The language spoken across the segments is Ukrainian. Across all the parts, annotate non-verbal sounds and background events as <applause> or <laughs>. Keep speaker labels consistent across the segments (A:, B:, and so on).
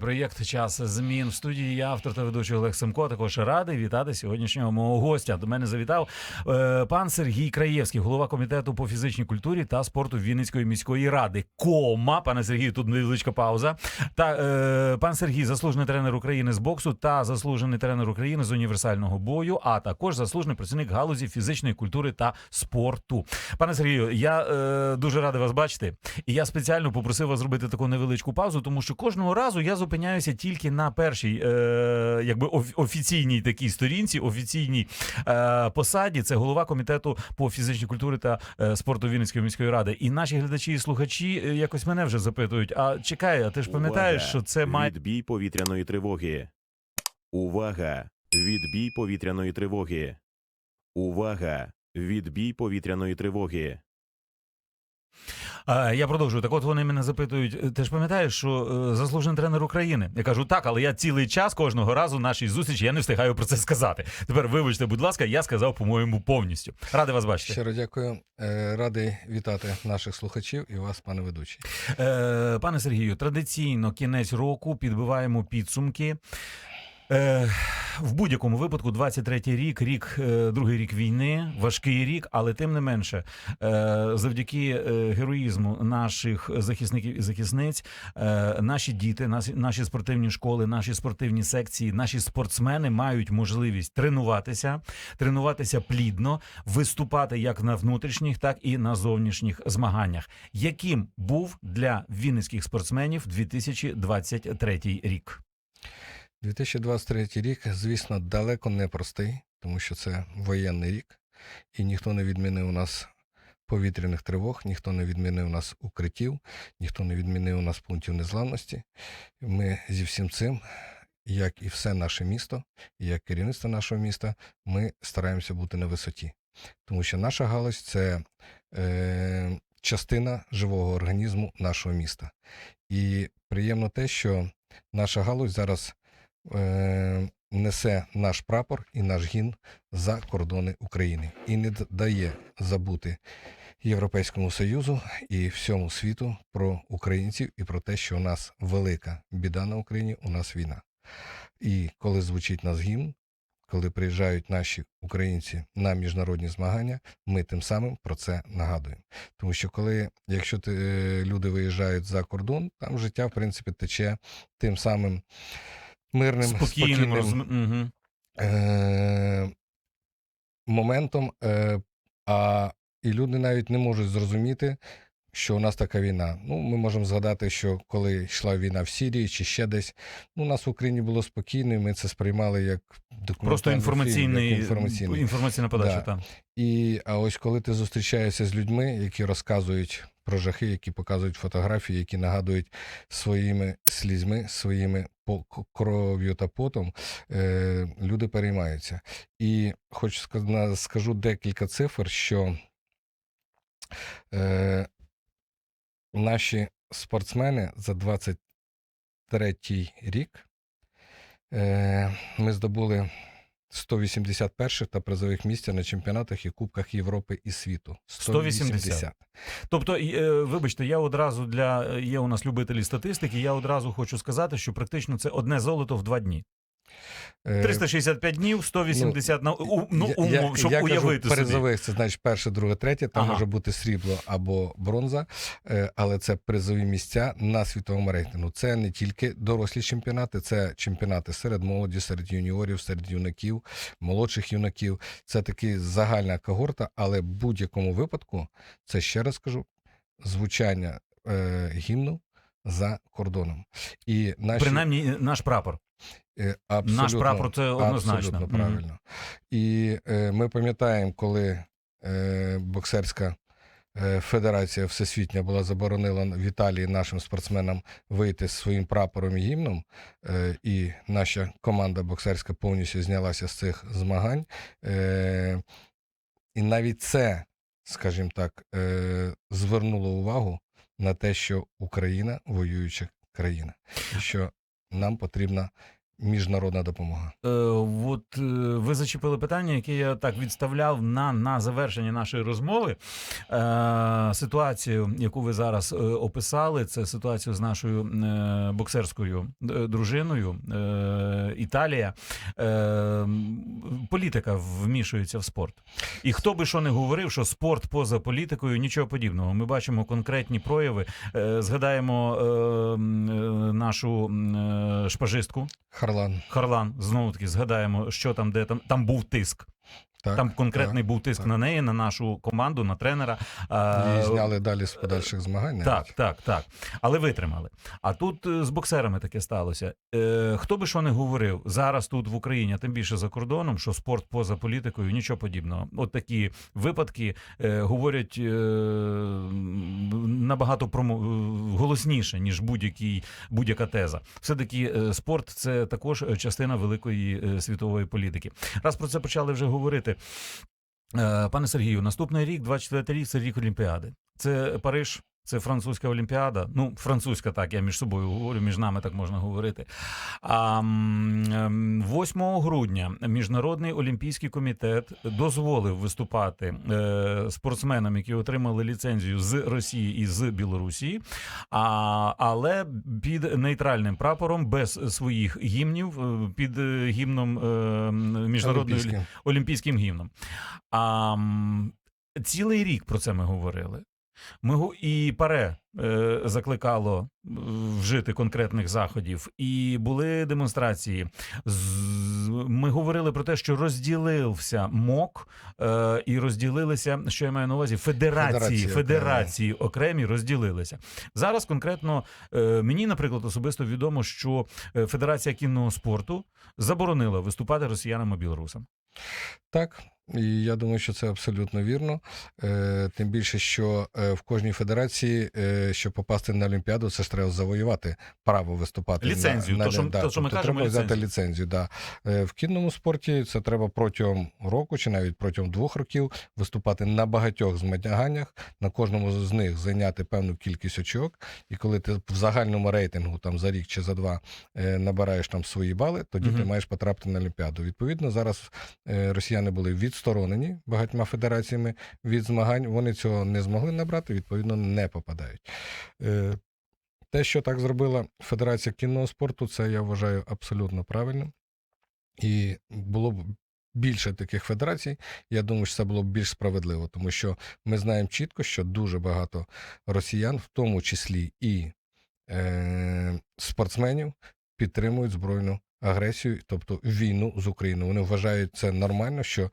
A: Проєкт час змін в студії. Я автор та ведучий Олег Семко. Також радий вітати сьогоднішнього мого гостя. До мене завітав е, пан Сергій Краєвський, голова комітету по фізичній культурі та спорту Вінницької міської ради. Кома, пане Сергію, тут невеличка пауза. Та е, пан Сергій, заслужений тренер України з боксу та заслужений тренер України з універсального бою, а також заслужений працівник галузі фізичної культури та спорту. Пане Сергію, я е, дуже радий вас бачити. І я спеціально попросив вас зробити таку невеличку паузу, тому що кожного разу я зупиняюся тільки на першій, е, якби офіційній такій сторінці, офіційній е, посаді. Це голова комітету по фізичній культурі та е, спорту Вінницької міської ради. І наші глядачі і слухачі е, якось мене вже запитують: а чекай, а ти ж пам'ятаєш,
B: Увага!
A: що це має
B: Відбій повітряної тривоги. Увага! Відбій повітряної тривоги. Увага! Відбій повітряної тривоги.
A: А, я продовжую. Так от вони мене запитують: «Е, ти ж пам'ятаєш, що е, заслужений тренер України? Я кажу, так, але я цілий час кожного разу нашій зустрічі я не встигаю про це сказати. Тепер вибачте, будь ласка, я сказав, по-моєму, повністю. Радий вас бачити.
C: Щиро дякую. Е, Радий вітати наших слухачів і вас, пане ведучий.
A: Е, пане Сергію, традиційно кінець року підбиваємо підсумки. Е, в будь-якому випадку, 23-й рік, рік, е, другий рік війни, важкий рік, але тим не менше, е, завдяки е, героїзму наших захисників і захисниць, е, наші діти, наші, наші спортивні школи, наші спортивні секції, наші спортсмени мають можливість тренуватися, тренуватися плідно, виступати як на внутрішніх, так і на зовнішніх змаганнях. Яким був для вінницьких спортсменів 2023 рік?
C: 2023 рік, звісно, далеко не простий, тому що це воєнний рік, і ніхто не відмінив у нас повітряних тривог, ніхто не відмінив у нас укриттів, ніхто не відмінив у нас пунктів незламності. Ми зі всім цим, як і все наше місто, і як керівництво нашого міста, ми стараємося бути на висоті. Тому що наша галузь це е, частина живого організму нашого міста. І приємно те, що наша галузь зараз е, несе наш прапор і наш гімн за кордони України і не дає забути Європейському Союзу і всьому світу про українців і про те, що у нас велика біда на Україні, у нас війна. І коли звучить нас гімн, коли приїжджають наші українці на міжнародні змагання, ми тим самим про це нагадуємо. Тому що коли, якщо ти, е, люди виїжджають за кордон, там життя, в принципі, тече тим самим мирним,
A: Спокійним
C: спокійним
A: розм... угу.
C: е- моментом, е- а і люди навіть не можуть зрозуміти, що у нас така війна. Ну, ми можемо згадати, що коли йшла війна в Сірії чи ще десь, ну, у нас в Україні було спокійно, і ми це сприймали як документальний
A: Просто
C: фільм,
A: інформаційний,
C: як інформаційний.
A: інформаційна подача.
C: Да.
A: Та.
C: І а ось коли ти зустрічаєшся з людьми, які розказують про жахи, які показують фотографії, які нагадують своїми слізьми, своїми кров'ю та потом, е, люди переймаються. І хочу скажу декілька цифр, що е, наші спортсмени за 23 рік е, ми здобули 181 та призових місця на чемпіонатах і Кубках Європи і світу.
A: 180. Тобто, е, вибачте, я одразу для є у нас любителі статистики. Я одразу хочу сказати, що практично це одне золото в два дні.
C: Е,
A: 365 днів, 180 на у, ну,
C: я-
A: умов, щоб
C: я кажу,
A: уявити собі.
C: призових, це значить перше, друге, третє, там
A: Ага.
C: може бути срібло або бронза, е, але це призові місця на світовому рейтингу. Це не тільки дорослі чемпіонати, це чемпіонати серед молоді, серед юніорів, серед юнаків, молодших юнаків. Це таки загальна когорта, але в будь-якому випадку, це ще раз кажу, звучання е, гімну за кордоном. І наші,
A: Принаймні, е, наш прапор.
C: Е, Абсолютно,
A: Наш прапор це однозначно.
C: Абсолютно правильно. І е, ми пам'ятаємо, коли е, боксерська е, федерація всесвітня була заборонила в Італії нашим спортсменам вийти з своїм прапором і гімном, е, і наша команда боксерська повністю знялася з цих змагань. Е, і навіть це, скажімо так, е, звернуло увагу на те, що Україна воююча країна, і що нам потрібна міжнародна допомога.
A: Е, от е, ви зачепили питання, яке я так відставляв на, на завершення нашої розмови. Е, ситуацію, яку ви зараз е, описали, це ситуацію з нашою е, боксерською е, дружиною. Е, Італія. Е, політика вмішується в спорт. І хто би що не говорив, що спорт поза політикою, нічого подібного. Ми бачимо конкретні прояви. Е, згадаємо е, нашу е, шпажистку.
C: Харлан.
A: Харлан, знову таки згадаємо, що там, де там, там був тиск.
C: Так,
A: там конкретний був тиск
C: так.
A: на неї, на нашу команду, на тренера.
C: Її зняли далі з подальших змагань.
A: Так,
C: навіть.
A: так, так. Але витримали. А тут е, з боксерами таке сталося. Е, хто би що не говорив зараз тут в Україні, а тим більше за кордоном, що спорт поза політикою, нічого подібного. От такі випадки е, говорять е, набагато промо, е, голосніше, ніж будь-який, будь-яка теза. Все-таки е, спорт це також частина великої е, світової політики. Раз про це почали вже говорити. Е, Пане Сергію, наступний рік, 24 рік, це рік Олімпіади. Це Париж, це французька Олімпіада. Ну, французька, так, я між собою говорю, між нами так можна говорити. А ем, 8 грудня Міжнародний олімпійський комітет дозволив виступати е, спортсменам, які отримали ліцензію з Росії і з Білорусі, а, але під нейтральним прапором без своїх гімнів, е, під гімном е, міжнародної
C: Олімпійським.
A: олімпійським гімном. А, цілий рік про це ми говорили. Ми і паре е, закликало е, вжити конкретних заходів, і були демонстрації. З, ми говорили про те, що розділився МОК е, і розділилися, що я маю на увазі, федерації,
C: Федерації
A: федерації, окремі розділилися. Зараз конкретно е, мені, наприклад, особисто відомо, що Федерація кінного спорту заборонила виступати росіянам і білорусам.
C: Так, і я думаю, що це абсолютно вірно. Е, тим більше, що е, в кожній федерації, е, щоб попасти на Олімпіаду, це ж треба завоювати право виступати.
A: Ліцензію,
C: на,
A: то, що-
C: да,
A: то, що ми
C: тобто
A: кажемо,
C: треба взяти
A: ліцензію.
C: ліцензію. Да. В кінному спорті це треба протягом року чи навіть протягом двох років виступати на багатьох змаганнях, на кожному з них зайняти певну кількість очок. І коли ти в загальному рейтингу там за рік чи за два набираєш там свої бали, тоді ти маєш потрапити на Олімпіаду. Відповідно, зараз росіяни були відсторонені багатьма федераціями від змагань. Вони цього не змогли набрати, відповідно, не попадають. Е, Те, що так зробила Федерація кінного спорту, це я вважаю абсолютно правильним. І було б більше таких федерацій. Я думаю, що це було б більш справедливо, тому що ми знаємо чітко, що дуже багато росіян, в тому числі і е, спортсменів, підтримують збройну агресію, тобто війну з Україною. Вони вважають це нормально, що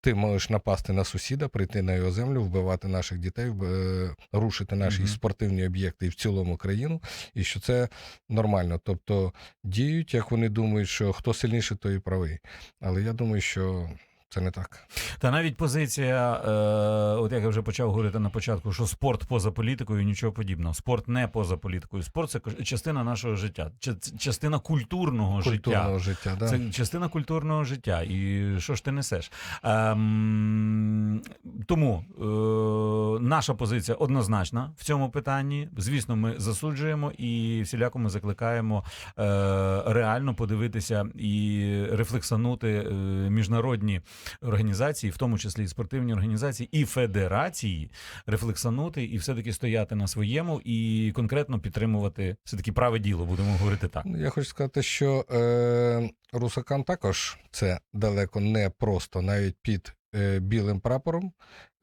C: ти можеш напасти на сусіда, прийти на його землю, вбивати наших дітей, е, рушити наші
A: Мгм.
C: спортивні об'єкти і в цілому країну, і що це нормально. Тобто діють, як вони думають, що хто сильніший, той і правий. Але я думаю, що це не так.
A: Та навіть позиція, е, от як я вже почав говорити на початку, що спорт поза політикою, нічого подібного. Спорт не поза політикою. Спорт це частина нашого життя, частина культурного,
C: Культурного
A: життя.
C: життя, да.
A: Це частина культурного життя. І що ж ти несеш? Ем, тому е, наша позиція однозначна в цьому питанні. Звісно, ми засуджуємо і всіляко ми закликаємо е, реально подивитися і рефлексанути е, міжнародні організації, в тому числі і спортивні організації і федерації, рефлексанути і все-таки стояти на своєму і конкретно підтримувати все таки праве діло, будемо говорити так.
C: Ну, Я хочу сказати, що е, русакам також це далеко не просто, навіть під е, білим прапором.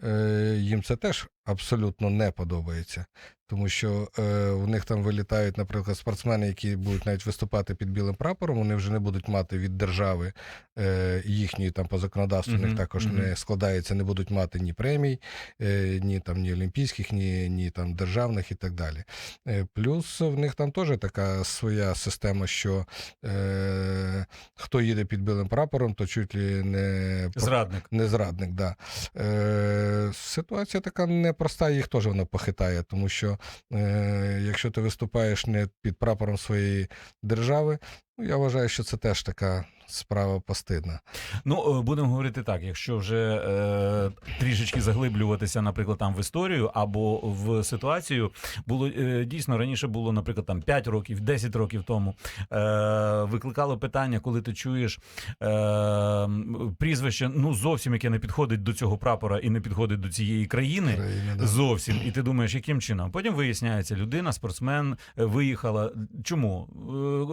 C: Е, їм це теж абсолютно не подобається. Тому що е, в них там вилітають, наприклад, спортсмени, які будуть навіть виступати під білим прапором, вони вже не будуть мати від держави е, їхньої там по законодавству, в
A: Мгм,
C: них також
A: мгм.
C: не складається, не будуть мати ні премій, е, ні там ні олімпійських, ні, ні там державних і так далі. Е, Плюс в них там теж така своя система, що е, хто їде під білим прапором, то чуть ли не
A: Зрадник.
C: не зрадник. Да. Е, ситуація така непроста, їх теж вона похитає, тому що е, якщо ти виступаєш не під прапором своєї держави, ну я вважаю, що це теж така справа постидна.
A: Ну, е, будемо говорити так, якщо вже е, трішечки заглиблюватися, наприклад, там в історію або в ситуацію, було е, дійсно раніше було, наприклад, там 5 років, 10 років тому. Е, викликало питання, коли ти чуєш е, прізвище, ну зовсім яке не підходить до цього прапора і не підходить до цієї країни.
C: Країна, да.
A: Зовсім, і ти думаєш, яким чином? Потім виясняється, людина, спортсмен е, виїхала. Чому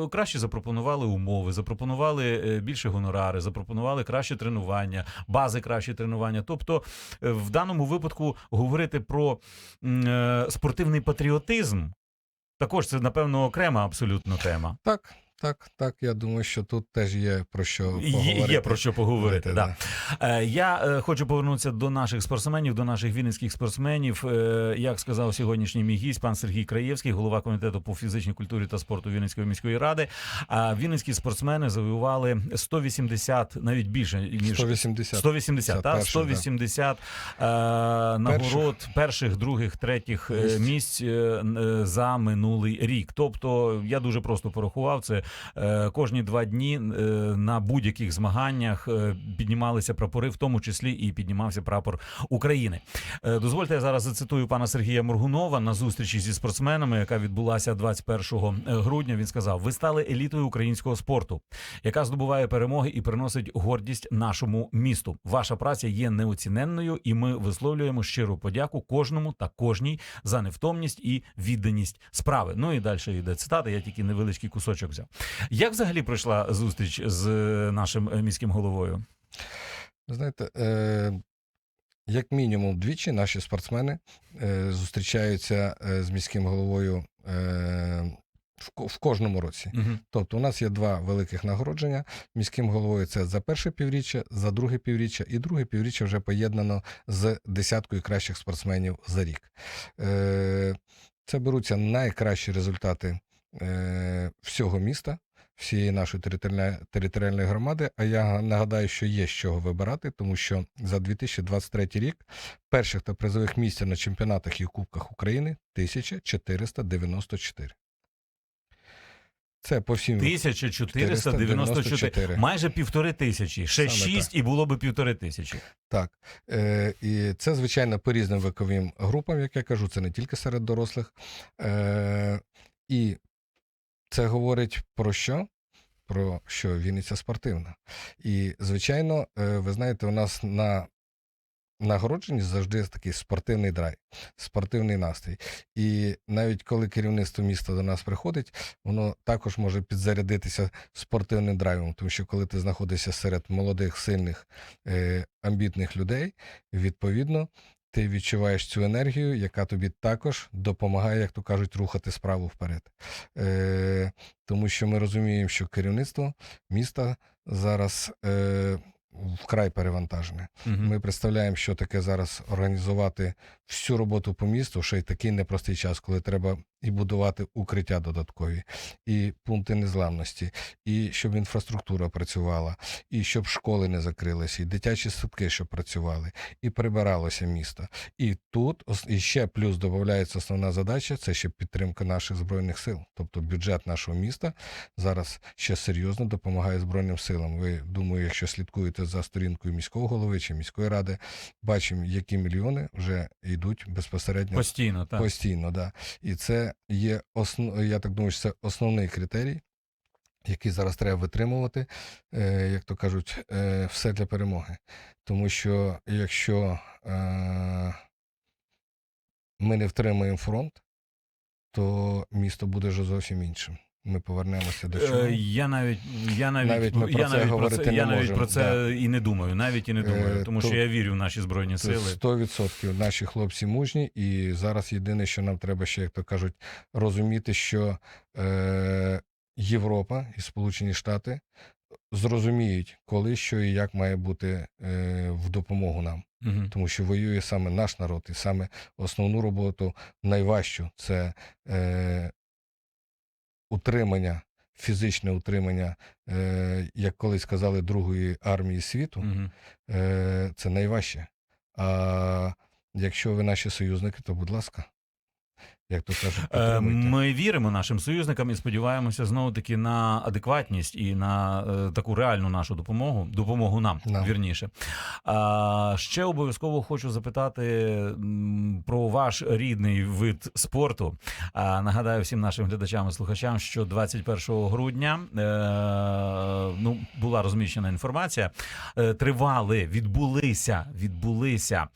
A: Е, краще запропонували умови, запропонували більше гонорари, запропонували краще тренування, бази краще тренування. Тобто, е, в даному випадку говорити про е, спортивний патріотизм. Також це, напевно, окрема абсолютно тема.
C: Так, так, так. Я думаю, що тут теж є про що поговорити.
A: є про що поговорити. Да.
C: да.
A: Е, Я е, хочу повернутися до наших спортсменів, до наших вінницьких спортсменів. Е, Як сказав сьогоднішній мій гість, пан Сергій Краєвський, голова комітету по фізичній культурі та спорту Вінницької міської ради. А вінницькі спортсмени завоювали 180, навіть більше ніж
C: 180.
A: 180, та?
C: перших, да.
A: 180 е, нагород перших, других, третіх
C: Місць.
A: за минулий рік. Тобто я дуже просто порахував це. Е, кожні два дні е, на будь-яких змаганнях е, піднімалися прапори, в тому числі і піднімався прапор України. Дозвольте, я зараз зацитую пана Сергія Моргунова на зустрічі зі спортсменами, яка відбулася 21 грудня. Він сказав: Ви стали елітою українського спорту, яка здобуває перемоги і приносить гордість нашому місту. Ваша праця є неоціненною, і ми висловлюємо щиру подяку кожному та кожній за невтомність і відданість справи. Ну і далі йде цитата. Я тільки невеличкий кусочок взяв. Як взагалі пройшла зустріч з е, нашим е, міським головою?
C: Знаєте, е, як мінімум двічі наші спортсмени е, зустрічаються е, з міським головою е, в, кожному році.
A: Угу.
C: Тобто, у нас є два великих нагородження міським головою. Це за перше півріччя, за друге півріччя, і друге півріччя вже поєднано з десяткою кращих спортсменів за рік. Це беруться найкращі результати всього міста. Всієї нашої територіальної, територіальної громади. А я нагадаю, що є з чого вибирати, тому що за 2023 рік перших та призових місць на чемпіонатах і Кубках України 1494. Це по всім
A: 1494. Майже півтори тисячі. Ще
C: Саме
A: шість і було би півтори тисячі.
C: Так, е, і це, звичайно, по різним віковим групам, як я кажу, це не тільки серед дорослих. Е, і це говорить про що? Про що Вінниця спортивна. І, звичайно, е, ви знаєте, у нас на нагородженні завжди такий спортивний драйв, спортивний настрій. І навіть коли керівництво міста до нас приходить, воно також може підзарядитися спортивним драйвом, тому що коли ти знаходишся серед молодих, сильних, е, амбітних людей, відповідно. Ти відчуваєш цю енергію, яка тобі також допомагає, як то кажуть, рухати справу вперед. Е, тому що ми розуміємо, що керівництво міста зараз е, вкрай перевантажене.
A: Угу.
C: Ми представляємо, що таке зараз організувати всю роботу по місту, ще й такий непростий час, коли треба і будувати укриття додаткові, і пункти незламності, і щоб інфраструктура працювала, і щоб школи не закрилися, і дитячі садки, щоб працювали, і прибиралося місто. І тут і ще плюс додається основна задача це ще підтримка наших збройних сил. Тобто бюджет нашого міста зараз ще серйозно допомагає Збройним силам. Ви думаю, якщо слідкуєте за сторінкою міського голови чи міської ради, бачимо, які мільйони вже йдуть безпосередньо
A: Постійно, так.
C: постійно. Да. І це є основ... я так думаю, що це основний критерій. Який зараз треба витримувати, е, як то кажуть, е, все для перемоги. Тому що якщо е, ми не втримаємо фронт, то місто буде вже зовсім іншим. Ми повернемося до чого.
A: Е, Я навіть я навіть,
C: Навіть ми про
A: я
C: це
A: навіть про
C: говорити
A: це
C: не
A: я навіть
C: можемо,
A: про це і не думаю. Навіть і не думаю,
C: Е,
A: тому
C: то-
A: що я вірю в наші збройні сили.
C: 100% наші хлопці мужні, і зараз єдине, що нам треба ще, як то кажуть, розуміти, що е, Європа і Сполучені Штати зрозуміють, коли що і як має бути е, в допомогу нам.
A: Мгм.
C: Тому що воює саме наш народ, і саме основну роботу найважчу це е, утримання, фізичне утримання, е, як колись казали, Другої армії світу е, це найважче. А якщо ви наші союзники, то будь ласка. Як то кажуть,
A: Е. Ми віримо нашим союзникам і сподіваємося знову таки на адекватність і на е, таку реальну нашу допомогу, допомогу нам
C: Нам.
A: вірніше. А, ще обов'язково хочу запитати про ваш рідний вид спорту. А, нагадаю всім нашим глядачам і слухачам, що 21 грудня е, ну, була розміщена інформація. Е, тривали, відбулися, відбулися.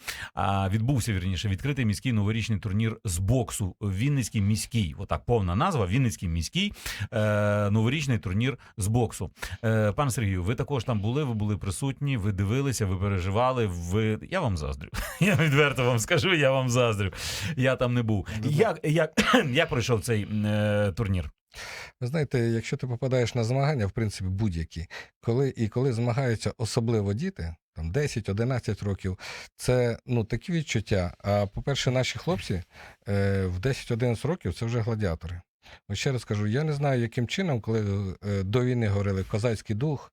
A: Відбувся вірніше відкритий міський новорічний турнір з боксу. Вінницький міський. Отак повна назва. Вінницький міський е, новорічний турнір з боксу. Е, пане Сергію, ви також там були, ви були присутні, ви дивилися, ви переживали. Ви я вам заздрю. <laughs> Я відверто вам скажу, я вам заздрю. Я там не був. Як, як, <clears throat> як пройшов цей е, турнір?
C: Ви знаєте, якщо ти попадаєш на змагання, в принципі, будь-які, коли і коли змагаються особливо діти, там 10-11 років, це ну такі відчуття. А по-перше, наші хлопці е, в 10-11 років це вже гладіатори. От ще раз кажу, я не знаю, яким чином, коли е, до війни говорили козацький дух,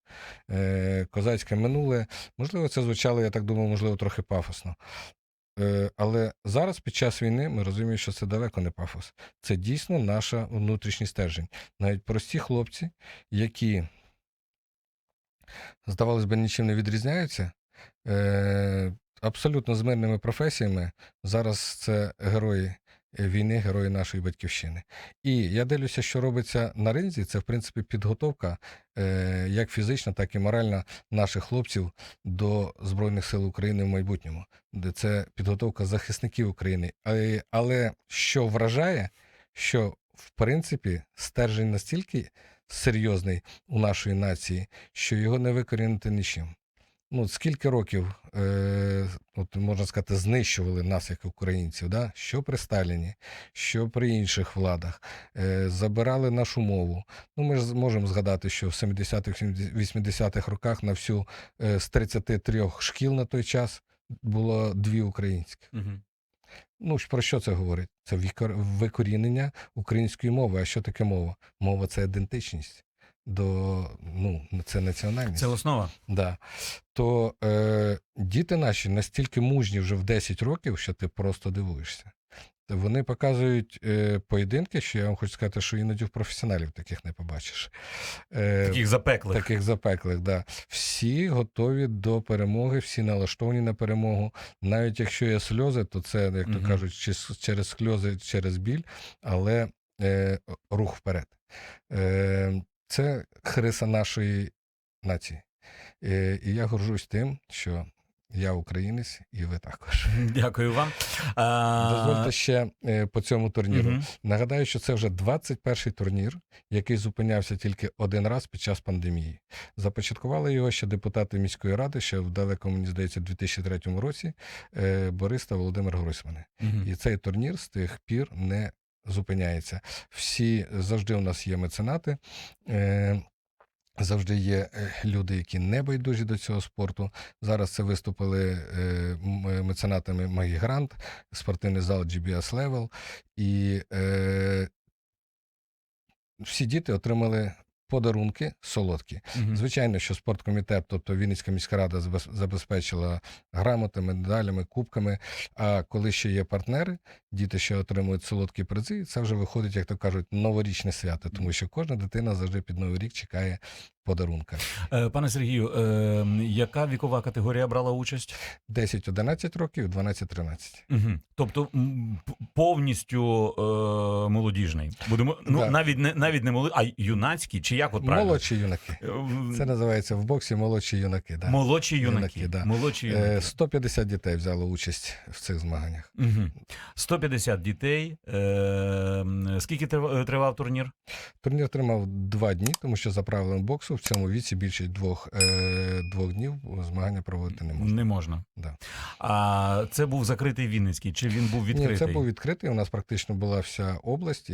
C: е, козацьке минуле. Можливо, це звучало, я так думаю, можливо, трохи пафосно. Е, але зараз, під час війни, ми розуміємо, що це далеко не пафос. Це дійсно наш внутрішній стержень. Навіть прості хлопці, які, здавалось би, нічим не відрізняються, е, абсолютно з мирними професіями, зараз це герої війни, герої нашої батьківщини. І я дивлюся, що робиться на ринзі, це, в принципі, підготовка е, як фізична, так і моральна наших хлопців до Збройних сил України в майбутньому, це підготовка захисників України. Але, але що вражає, що в принципі стержень настільки серйозний у нашої нації, що його не викорінити нічим. Ну, скільки років, е, от можна сказати, знищували нас як українців, да? що при Сталіні, що при інших владах, е, забирали нашу мову. Ну, ми ж можемо згадати, що в 70-х, 80-х роках на всю е, з 33 шкіл на той час було дві українські. Ну, про що це говорить? Це викорінення української мови. А що таке мова? Мова це ідентичність. До, ну, це національність.
A: Це основа.
C: Да. То е, діти наші настільки мужні вже в 10 років, що ти просто дивуєшся. Вони показують е, поєдинки, що я вам хочу сказати, що іноді в професіоналів таких не побачиш. Е,
A: Таких запеклих.
C: Таких запеклих, да. Всі готові до перемоги, всі налаштовані на перемогу. Навіть якщо є сльози, то це, як то
A: Мгм.
C: кажуть, через сльози, через біль, але е, рух вперед. Е, це хриса нашої нації. Е, і я горжусь тим, що я українець, і ви також.
A: Дякую вам.
C: Дозвольте ще е, по цьому турніру. Нагадаю, що це вже 21-й турнір, який зупинявся тільки один раз під час пандемії. Започаткували його ще депутати міської ради, ще в далекому, мені здається, 2003 році е, Борис та Володимир Гройсмани. І цей турнір з тих пір не зупиняється. Всі завжди у нас є меценати. Е, Завжди є е, люди, які не байдужі до цього спорту. Зараз це виступили е, меценатами Магігрант, спортивний зал GBS Level. І е, всі діти отримали подарунки солодкі.
A: Угу.
C: Звичайно, що спорткомітет, тобто Вінницька міська рада забез- забезпечила грамотами, медалями, кубками. А коли ще є партнери, діти ще отримують солодкі призи, і це вже виходить, як то кажуть, новорічне свято, тому що кожна дитина завжди під новий рік чекає подарунка.
A: Е, Пане Сергію, е, яка вікова категорія брала участь?
C: 10-11 років, 12-13.
A: Угу. Тобто повністю е, молодіжний. Будемо ну
C: Да.
A: навіть не навіть не молодий, а юнацький, чи як от правильно?
C: Молодші юнаки.
A: Е,
C: Це називається в боксі молодші юнаки. Да.
A: Молодші юнаки.
C: Юнаки, да.
A: Молодші
C: Е,
A: юнаки.
C: 150 дітей взяло участь в цих змаганнях.
A: Угу. 150 дітей. Е, скільки тривав турнір?
C: Турнір тримав два дні, тому що за правилами боксу в цьому віці більше двох, е, двох днів змагання проводити не можна.
A: Не можна.
C: Да.
A: А це був закритий Вінницький, чи він був відкритий?
C: Ні, це був відкритий. У нас практично була вся область, і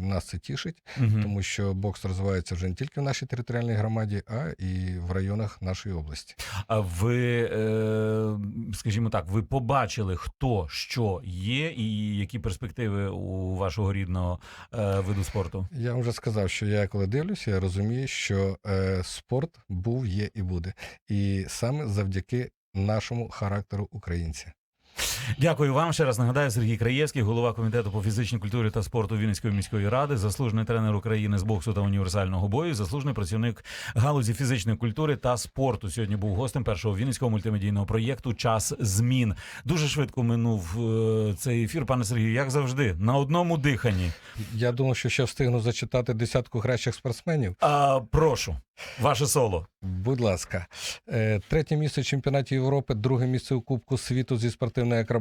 C: нас це тішить,
A: Мгм.
C: тому що бокс розвивається вже не тільки в нашій територіальній громаді, а і в районах нашої області.
A: А ви, е, скажімо так, ви побачили, хто що є, і які перспективи у вашого рідного е, виду спорту?
C: Я вже сказав, що я коли дивлюся, я розумію, що е, спорт був, є і буде. І саме завдяки нашому характеру українця.
A: Дякую вам ще раз. Нагадаю, Сергій Краєвський, голова комітету по фізичній культурі та спорту Вінницької міської ради, заслужений тренер України з боксу та універсального бою, заслужений працівник галузі фізичної культури та спорту. Сьогодні був гостем першого вінницького мультимедійного проєкту Час змін. Дуже швидко минув е, цей ефір, пане Сергію, як завжди, на одному диханні.
C: Я думав, що ще встигну зачитати десятку кращих спортсменів.
A: А, прошу, ваше соло.
C: Будь ласка, Е, третє місце в чемпіонаті Європи, друге місце у Кубку світу зі спортивної акробатики,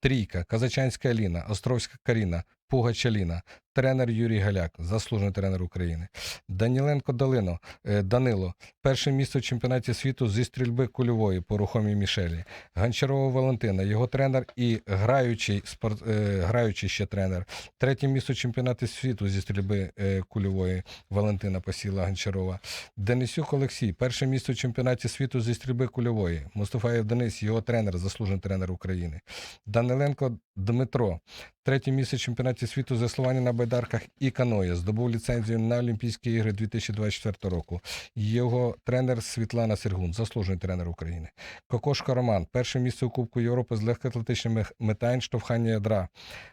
C: трійка, Казачанська Аліна, Островська Каріна, Пугач Аліна, тренер Юрій Галяк, заслужений тренер України. Даніленко Далино, е, Данило, перше місце в чемпіонаті світу зі стрільби кульової по рухомій Мішелі. Гончарова Валентина, його тренер і граючий, спорт, е, граючий ще тренер. Третє місце в чемпіонаті світу зі стрільби е, кульової Валентина посіла Гончарова. Денисюк Олексій, перше місце у чемпіонаті світу зі стрільби кульової. Мустафаєв Денис, його тренер, заслужений тренер України. Даниленко Дмитро, третє місце в чемпіонаті світу з веслування на байдарках і каної. Здобув ліцензію на Олімпійські ігри 2024 року. Його тренер Світлана Сергун, заслужений тренер України. Кокошка Роман, перше місце у Кубку Європи з легкоатлетичних метань, штовхання ядра.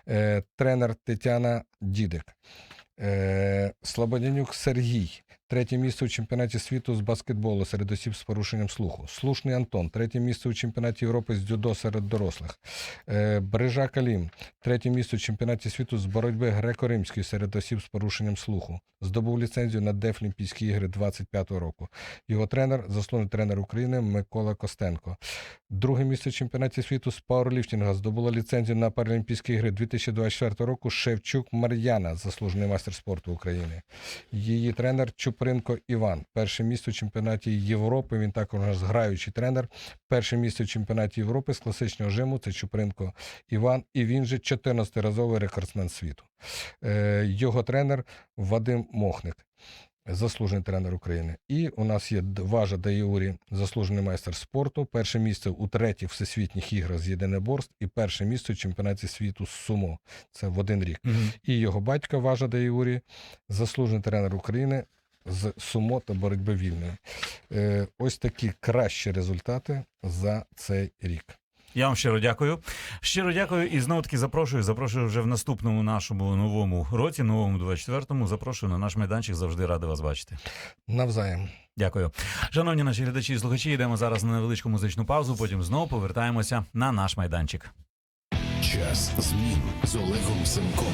C: Е, тренер Тетяна Дідик. Е, Слободянюк Сергій. Третє місце у чемпіонаті світу з баскетболу серед осіб з порушенням слуху. Слушний Антон. Третє місце у чемпіонаті Європи з дзюдо серед дорослих. Брижа Калім. Третє місце у чемпіонаті світу з боротьби греко-римської серед осіб з порушенням слуху. Здобув ліцензію на Дефлімпійські ігри 25-го року. Його тренер, заслужений тренер України Микола Костенко. Друге місце в чемпіонаті світу з пауерліфтинга здобула ліцензію на Паралімпійські ігри 2024 року Шевчук Мар'яна, заслужений майстер спорту України. Її тренер Чупринко Іван. Перше місце у чемпіонаті Європи. Він також наш граючий тренер. Перше місце у чемпіонаті Європи з класичного жиму це Чупринко Іван, і він же 14-разовий рекордсмен світу. Е, його тренер Вадим Мохник. Заслужений тренер України. І у нас є Важа Даюрі, заслужений майстер спорту. Перше місце у третіх всесвітніх іграх з єдиноборств і перше місце у чемпіонаті світу з сумо. Це в один рік. І його батько Важа Даюрі, заслужений тренер України з сумо та боротьби вільної. Е, ось такі кращі результати за цей рік.
A: Я вам щиро дякую. Щиро дякую і знову таки запрошую. Запрошую вже в наступному нашому новому році, новому 24-му. Запрошую на наш майданчик. Завжди радий вас бачити.
C: Навзаєм.
A: Дякую. Шановні наші глядачі і слухачі, йдемо зараз на невеличку музичну паузу. Потім знову повертаємося на наш майданчик.
D: Час змін з Олегом Семком.